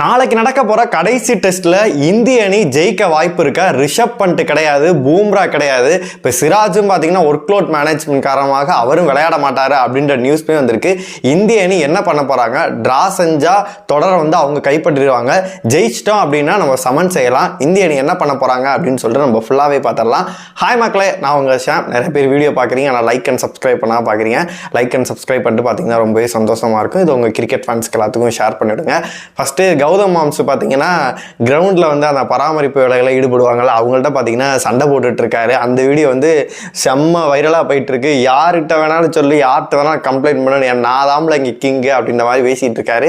நாளைக்கு நடக்க போற கடைசி டெஸ்ட்ல இந்திய அணி ஜெயிக்க வாய்ப்பு இருக்கா? ரிஷப் பண்ட் கிடையாது பூம்ரா கிடையாது. இப்போ சிராஜும் பார்த்தீங்கன்னா ஒர்க் லோட் மேனேஜ்மெண்ட் காரணமாக அவரும் விளையாட மாட்டாரு அப்படின்ற நியூஸ்மே வந்திருக்கு. இந்திய அணி என்ன பண்ண போறாங்க? டிரா செஞ்சா தொடரை வந்து அவங்க கைப்பற்றிடுவாங்க. ஜெயிச்சிட்டோம் அப்படின்னா நம்ம சமன் செய்யலாம். இந்திய அணி என்ன பண்ண போறாங்க அப்படின்னு சொல்லிட்டு நம்ம ஃபுல்லாவே பார்த்துடலாம் ஹாய் மக்களே நான் உங்க ஷாம். நிறைய பேர் வீடியோ பார்க்குறீங்க ஆனால் லைக் அண்ட் சப்ஸ்கிரைப் பண்ணா பார்க்குறீங்க லைக் அண்ட் சப்ஸ்கிரைப் பண்ணிட்டு பார்த்தீங்கன்னா ரொம்பவே சந்தோஷமா இருக்கும். இது உங்க கிரிக்கெட் ஃபேன்ஸ்க்கு எல்லாத்துக்கும் ஷேர் பண்ணிவிடுங்க ஃபஸ்ட்டு கௌதம் மாம்ஸ் பார்த்தீங்கன்னா கிரவுண்டில் வந்து அந்த பராமரிப்பு வேலைகளை ஈடுபடுவாங்கல்ல அவங்கள்ட்ட பார்த்தீங்கன்னா சண்டை போட்டுட்ருக்காரு அந்த வீடியோ வந்து செம்ம வைரலாக போயிட்டுருக்கு. யார்கிட்ட வேணாலும் சொல்லி யார்கிட்ட வேணாலும் கம்ப்ளைண்ட் பண்ணணும் என் நான் தாம்ல இங்கே கிங்கு அப்படின்ற மாதிரி பேசிகிட்டு இருக்காரு.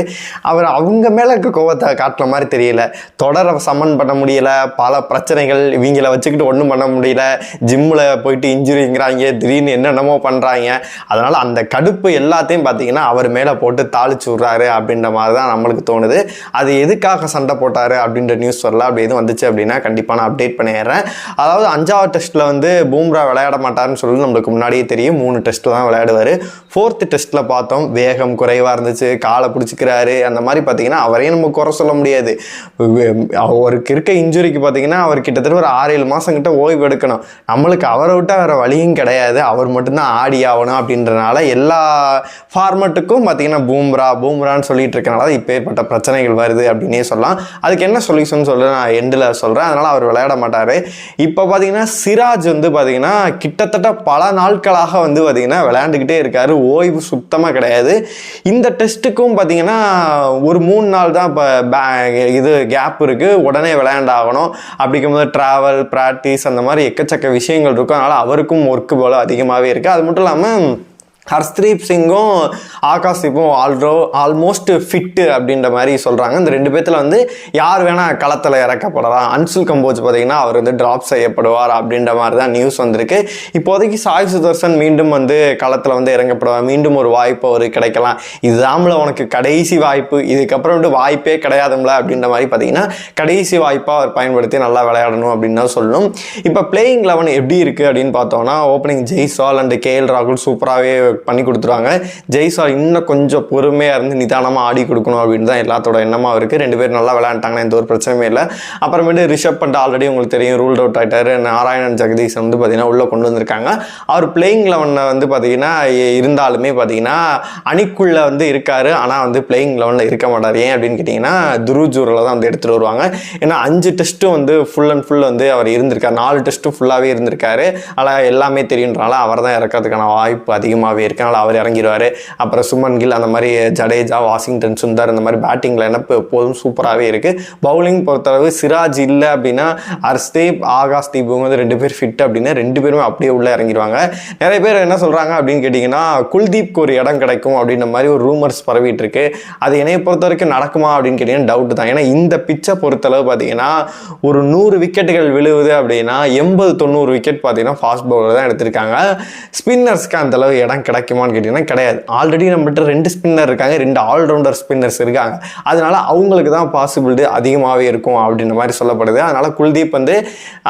அவர் அவங்க மேலே இருக்க கோவத்தை காட்டுற மாதிரி தெரியல. தொடரை சமன் பண்ண முடியல. பல பிரச்சனைகள் இவங்கள வச்சுக்கிட்டு ஒன்றும் பண்ண முடியல. ஜிம்மில் போயிட்டு இன்ஜுரிங்கிறாங்க திடீர்னு என்னென்னமோ பண்ணுறாங்க அதனால் அந்த கடுப்பு எல்லாத்தையும் பார்த்தீங்கன்னா அவர் மேலே போட்டு தாளிச்சு விட்றாரு அப்படின்ற மாதிரி தான் நம்மளுக்கு தோணுது. அது அது எதுக்காக சண்டை போட்டார் அப்படின்ற நியூஸ் வரல. அப்படி எதுவும் வந்துச்சு அப்படின்னா கண்டிப்பாக நான் அப்டேட் பண்ணிடுறேன். அதாவது அஞ்சாவது டெஸ்ட்டில் வந்து பூம்ரா விளையாட மாட்டார்னு சொல்லி நம்மளுக்கு முன்னாடியே தெரியும். மூணு டெஸ்ட்டில் தான் விளையாடுவார். ஃபோர்த்து டெஸ்ட்டில் பார்த்தோம் வேகம் குறைவாக இருந்துச்சு காலை பிடிச்சிக்கிறாரு. அந்த மாதிரி பார்த்தீங்கன்னா அவரையும் நம்ம குறை சொல்ல முடியாது. அவருக்கு இருக்க இன்ஜுரிக்கு பார்த்தீங்கன்னா அவர் கிட்டத்தட்ட ஒரு ஆறு ஏழு மாதம் கிட்ட ஓய்வு எடுக்கணும். நம்மளுக்கு அவரை விட்டால் வேறு வழியும் கிடையாது. அவர் மட்டும்தான் ஆடி ஆகணும் அப்படின்றனால எல்லா ஃபார்மட்டுக்கும் பார்த்தீங்கன்னா பூம்ரா பூம்ரான்னு சொல்லிட்டு இருக்கனால தான் இப்போ ஏற்பட்ட பிரச்சனைகள் வருது. வருது அப்படின்னே சொல்லலாம். அதுக்கு என்ன சொல்யூஷன் சொல்ல நான் எண்டில் சொல்கிறேன் அதனால் அவர் விளையாட மாட்டார். இப்போ பார்த்தீங்கன்னா சிராஜ் வந்து பார்த்தீங்கன்னா கிட்டத்தட்ட பல நாட்களாக வந்து பார்த்தீங்கன்னா விளையாண்டுக்கிட்டே இருக்காரு. ஓய்வு சுத்தமாக கிடையாது. இந்த டெஸ்ட்டுக்கும் பார்த்தீங்கன்னா ஒரு மூணு நாள் தான் இப்போ இது கேப் இருக்குது உடனே விளையாண்டாகணும். அப்படிங்கும்போது ட்ராவல் ப்ராக்டிஸ் அந்த மாதிரி எக்கச்சக்க விஷயங்கள் இருக்கும். அதனால் அவருக்கும் ஒர்க்கு போல் அதிகமாகவே இருக்குது அது மட்டும் இல்லாமல் ஹர்ஸ்தீப் சிங்கும் ஆகாஷ் ஆகாஷ்தீப்பும் ஆல்ரோ ஆல்மோஸ்ட் ஃபிட்டு அப்படின்ற மாதிரி சொல்கிறாங்க இந்த ரெண்டு பேர்த்தில் வந்து யார் வேணால் களத்தில் இறக்கப்படலாம். அன்சுல் கம்போஜ் பார்த்தீங்கன்னா அவர் வந்து ட்ராப் செய்யப்படுவார் அப்படின்ற மாதிரி தான் நியூஸ் வந்திருக்கு. இப்போதைக்கு சாய் சுதர்சன் மீண்டும் வந்து களத்தில் வந்து இறங்கப்படுவார். மீண்டும் ஒரு வாய்ப்பு அவர் கிடைக்கலாம். இதுதான்ல உனக்கு கடைசி வாய்ப்பு. இதுக்கப்புறம் வந்து வாய்ப்பே கிடையாதும்ல அப்படின்ற மாதிரி பார்த்தீங்கன்னா கடைசி வாய்ப்பாக அவர் பயன்படுத்தி நல்லா விளையாடணும் அப்படின்னு தான் சொல்லணும். இப்போ பிளேயிங் லெவன் எப்படி இருக்குது அப்படின்னு பார்த்தோம்னா opening Jaiswal and K L ராகுல் சூப்பராகவே பண்ணி கொடுத்துருவாங்க. ஜெய்சா இன்னும் கொஞ்சம் பொறுமையாக இருந்து நிதானமாக ஆடி கொடுக்கணும் அப்படின்னு தான் எல்லாத்தோட எண்ணமாக இருக்குது ரெண்டு பேரும் நல்லா விளையாண்டாங்கன்னா எந்த ஒரு பிரச்சனையும் இல்லை. அப்புறமேட்டு ரிஷப் பண்ட் ஆல்ரெடி உங்களுக்கு தெரியும் ரூல் அவுட் ஆகிட்டாரு நாராயணன் ஜெகதீஷ் வந்து பார்த்தீங்கன்னா உள்ளே கொண்டு வந்திருக்காங்க. அவர் பிளேயிங் லெவனில் வந்து பார்த்தீங்கன்னா இருந்தாலுமே பார்த்தீங்கன்னா அணிக்குள்ளே வந்து இருக்கார். ஆனால் வந்து பிளேயிங் லெவனில் இருக்க மாட்டார். ஏன் அப்படின்னு கேட்டிங்கன்னா துருஜூரில் தான் வந்து எடுத்துகிட்டு வருவாங்க. ஏன்னா அஞ்சு டெஸ்ட்டும் வந்து ஃபுல் அண்ட் ஃபுல் வந்து அவர் இருந்திருக்கார். நாலு டெஸ்ட்டும் ஃபுல்லாகவே இருந்திருக்காரு. ஆனால் எல்லாமே தெரியுன்றனால அவர் தான் இறக்கிறதுக்கான வாய்ப்பு அதிகமாகவே இருக்கு அவர் இறங்கிடுவார் அப்புறம் சுமன் கில் அந்த மாதிரி ஜடேஜா வாஷிங்டன் சுந்தர் இந்த மாதிரி பேட்டிங்கில் என்ன எப்போதும் சூப்பராகவே இருக்குது பவுலிங் பொறுத்தளவு சிராஜ் இல்லை அப்படின்னா அர்ஸ்தீப் ஆகாஷ் தீபும் வந்து ரெண்டு பேர் ஃபிட் அப்படின்னா ரெண்டு பேருமே அப்படியே உள்ளே இறங்கிடுவாங்க நிறைய பேர் என்ன சொல்கிறாங்க அப்படின்னு கேட்டிங்கன்னா குல்தீப்க்கு ஒரு இடம் கிடைக்கும் அப்படின்ற மாதிரி ஒரு ரூமர்ஸ் பரவிட்டு இருக்கு அது என்னையை பொறுத்த வரைக்கும் நடக்குமா அப்படின்னு கேட்டிங்கன்னா டவுட் தான். ஏன்னா இந்த பிச்சை பொறுத்தளவு பார்த்தீங்கன்னா ஒரு நூறு விக்கெட்டுகள் விழுவுது அப்படின்னா எண்பது தொண்ணூறு விக்கெட் பார்த்தீங்கன்னா ஃபாஸ்ட் பவுலர் தான் எடுத்திருக்காங்க. ஸ்பின்னர்ஸ்க்கு அந்தளவு இடம் கிடைக்குமான்னு கேட்டிங்கன்னா கிடையாது. ஆல்ரெடி நம்மகிட்ட ரெண்டு ஸ்பின்னர் இருக்காங்க ரெண்டு ஆல்ரவுண்டர் ஸ்பின்னர்ஸ் இருக்காங்க. அதனால் அவங்களுக்கு தான் பாசிபிலிட்டி அதிகமாகவே இருக்கும் அப்படின்ற மாதிரி சொல்லப்படுது. அதனால் குல்தீப் வந்து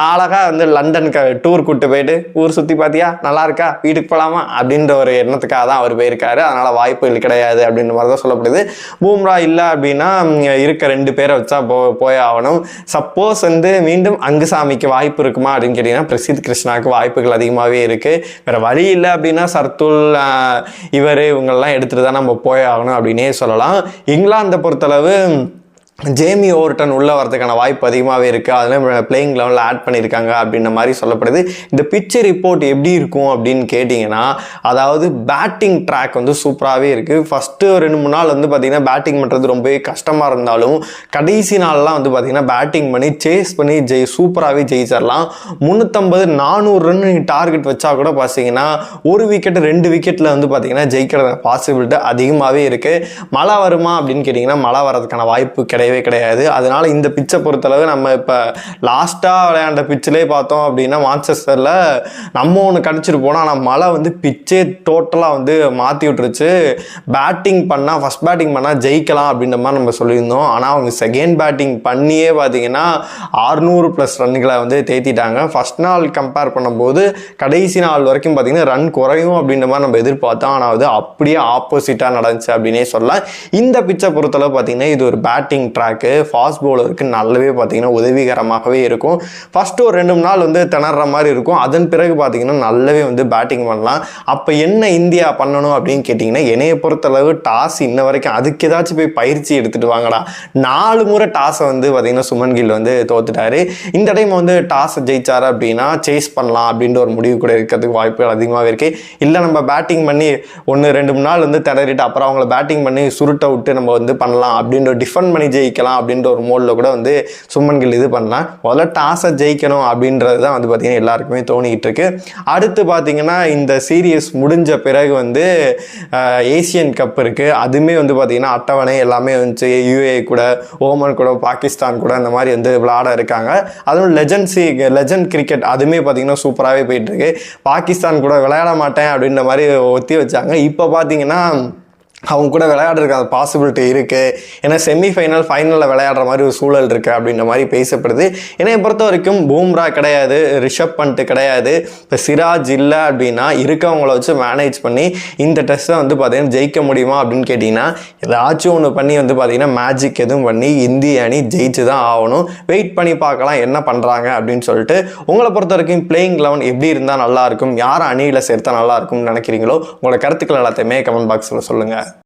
அழகாக வந்து லண்டனுக்கு டூர் கூப்பிட்டு போயிட்டு ஊர் சுற்றி பார்த்தியா நல்லா இருக்கா? வீட்டுக்கு போகலாமா அப்படின்ற ஒரு எண்ணத்துக்காக தான் அவர் போயிருக்காரு. அதனால் வாய்ப்புகள் கிடையாது அப்படின்ற மாதிரி தான் சொல்லப்படுது. பூம்ரா இல்லை அப்படின்னா இருக்க ரெண்டு பேரை வச்சா போ போய் ஆகணும். சப்போஸ் வந்து மீண்டும் அங்குசாமிக்கு வாய்ப்பு இருக்குமா அப்படின்னு கேட்டிங்கன்னா பிரசித் கிருஷ்ணாவுக்கு வாய்ப்புகள் அதிகமாகவே இருக்குது வேறு வழி இல்லை அப்படின்னா சர்துல் இவர் இவங்கெல்லாம் எடுத்துகிட்டு தான் நம்ம போய் ஆகணும் அப்படின்னே சொல்லலாம். இங்கிலாந்தை பொறுத்தளவு ஜேமி ஓவர்டன் உள்ள வரதுக்கான வாய்ப்பு அதிகமாகவே இருக்குது அதில் பிளேயிங் லெவலில் ஆட் பண்ணியிருக்காங்க அப்படின்ற மாதிரி சொல்லப்படுது. இந்த பிக்சர் ரிப்போர்ட் எப்படி இருக்கும் அப்படின்னு கேட்டிங்கன்னா அதாவது பேட்டிங் ட்ராக் வந்து சூப்பராகவே இருக்குது ஃபஸ்ட்டு ரெண்டு மூணு நாள் வந்து பார்த்திங்கன்னா பேட்டிங் பண்ணுறது ரொம்பவே கஷ்டமாக இருந்தாலும் கடைசி நாள்லாம் வந்து பார்த்திங்கன்னா பேட்டிங் பண்ணி சேஸ் பண்ணி ஜெய் சூப்பராகவே ஜெயிச்சிடலாம் முந்நூற்றம்பது நானூறு ரன் டார்கெட் வச்சா கூட பார்த்தீங்கன்னா ஒரு விக்கெட் ரெண்டு விக்கெட்டில் வந்து பார்த்தீங்கன்னா ஜெயிக்கிற பாசிபிலிட்டி அதிகமாகவே இருக்குது மழை வருமா அப்படின்னு கேட்டிங்கன்னா மழை வரதுக்கான வாய்ப்பு கிடையவே கிடையாது. அதனால இந்த பிச்சை பொறுத்தளவு நம்ம இப்போ லாஸ்ட்டாக விளையாண்ட பிச்சிலே பார்த்தோம் அப்படின்னா மான்செஸ்டரில் நம்ம ஒன்று கிடச்சிட்டு போனோம் ஆனால் மழை வந்து பிச்சே டோட்டலாக வந்து மாற்றி விட்டுருச்சு. பேட்டிங் பண்ணால் ஃபஸ்ட் பேட்டிங் பண்ணால் ஜெயிக்கலாம் அப்படின்ற மாதிரி நம்ம சொல்லியிருந்தோம். ஆனால் அவங்க செகண்ட் பேட்டிங் பண்ணியே பார்த்தீங்கன்னா ஆறுநூறு ப்ளஸ் ரன்களை வந்து தேத்திட்டாங்க. ஃபஸ்ட் நாள் கம்பேர் பண்ணும்போது கடைசி நாள் வரைக்கும் பார்த்தீங்கன்னா ரன் குறையும் அப்படின்ற மாதிரி நம்ம எதிர்பார்த்தோம். ஆனால் அது அப்படியே ஆப்போசிட்டாக நடந்துச்சு அப்படின்னே சொல்லலாம். இந்த பிச்சை பொறுத்தளவு பார்த்தீங்கன்னா இது ஒரு பேட்டிங் ட்ராக்கு ஃபாஸ்ட் பவுலருக்கு நல்லாவே பார்த்தீங்கன்னா உதவிகரமாகவே இருக்கும். ஃபஸ்ட்டு ஒரு ரெண்டு நாள் வந்து திணற மாதிரி இருக்கும். அதன் பிறகு பார்த்தீங்கன்னா நல்லாவே வந்து பேட்டிங் பண்ணலாம். அப்போ என்ன இந்தியா பண்ணணும் அப்படின்னு கேட்டிங்கன்னா என்னைய பொறுத்தளவு டாஸ் இன்ன வரைக்கும் அதுக்கு ஏதாச்சும் போய் பயிற்சி எடுத்துகிட்டு வாங்கடா. நாலு முறை டாஸை வந்து பார்த்தீங்கன்னா சுமன் கில் வந்து தோத்துட்டாரு. இந்த டைம் வந்து டாஸ் ஜெயிச்சார் அப்படின்னா சேஸ் பண்ணலாம் அப்படின்ற ஒரு முடிவு கூட இருக்கிறதுக்கு வாய்ப்புகள் அதிகமாகவே இருக்குது இல்லை நம்ம பேட்டிங் பண்ணி ஒன்று ரெண்டு மூணு நாள் வந்து திணறிட்டு அப்புறம் அவங்கள பேட்டிங் பண்ணி சுருட்ட விட்டு நம்ம வந்து பண்ணலாம் அப்படின்ற டிஃபெண்ட் பண்ணி ஜெயிக்கலாம் அப்படின்ற ஒரு மோடில் கூட வந்து சும்மன்கள் இது பண்ணலாம். முதல்ல டாஸை ஜெயிக்கணும் அப்படின்றது தான் வந்து பார்த்திங்கன்னா எல்லாருக்குமே தோணிக்கிட்டு இருக்கு. அடுத்து பார்த்திங்கன்னா இந்த சீரியஸ் முடிஞ்ச பிறகு வந்து ஏசியன் கப் இருக்குது அதுவுமே வந்து பார்த்திங்கன்னா அட்டவணை எல்லாமே வந்துச்சு. யூஏ கூட ஓமன் கூட பாகிஸ்தான் கூட அந்த மாதிரி வந்து விளையாட இருக்காங்க. அதுவும் லெஜன்சி லெஜண்ட் கிரிக்கெட் அதுவுமே பார்த்தீங்கன்னா சூப்பராகவே போயிட்டுருக்கு பாகிஸ்தான் கூட விளையாட மாட்டேன் அப்படின்ற மாதிரி ஒத்தி வச்சாங்க. இப்போ பார்த்தீங்கன்னா அவங்க கூட விளையாடுறதுக்கு அந்த பாசிபிலிட்டி இருக்குது ஏன்னா செமிஃபைனல் ஃபைனலில் விளையாடுற மாதிரி ஒரு சூழல் இருக்குது அப்படின்ற மாதிரி பேசப்படுது. ஏன்னா பொறுத்த வரைக்கும் பூம்ரா கிடையாது ரிஷப் பண்ட்டு கிடையாது. இப்போ சிராஜ் இல்லை அப்படின்னா இருக்கவங்கள வச்சு மேனேஜ் பண்ணி இந்த டெஸ்ட்டை வந்து பார்த்தீங்கன்னா ஜெயிக்க முடியுமா அப்படின்னு கேட்டிங்கன்னா ஏதாச்சும் ஒன்று பண்ணி வந்து பார்த்தீங்கன்னா மேஜிக் எதுவும் பண்ணி இந்திய அணி ஜெயிச்சு தான் ஆகணும். வெயிட் பண்ணி பார்க்கலாம் என்ன பண்ணுறாங்க அப்படின்னு சொல்லிட்டு உங்களை பொறுத்த வரைக்கும் பிளேயிங் லெவன் எப்படி இருந்தால் நல்லாயிருக்கும் யார் அணியில் சேர்த்தா நல்லா இருக்கும்னு நினைக்கிறீங்களோ உங்களோட கருத்துக்கள் எல்லாத்தையுமே கமெண்ட் பாக்ஸில் சொல்லுங்கள்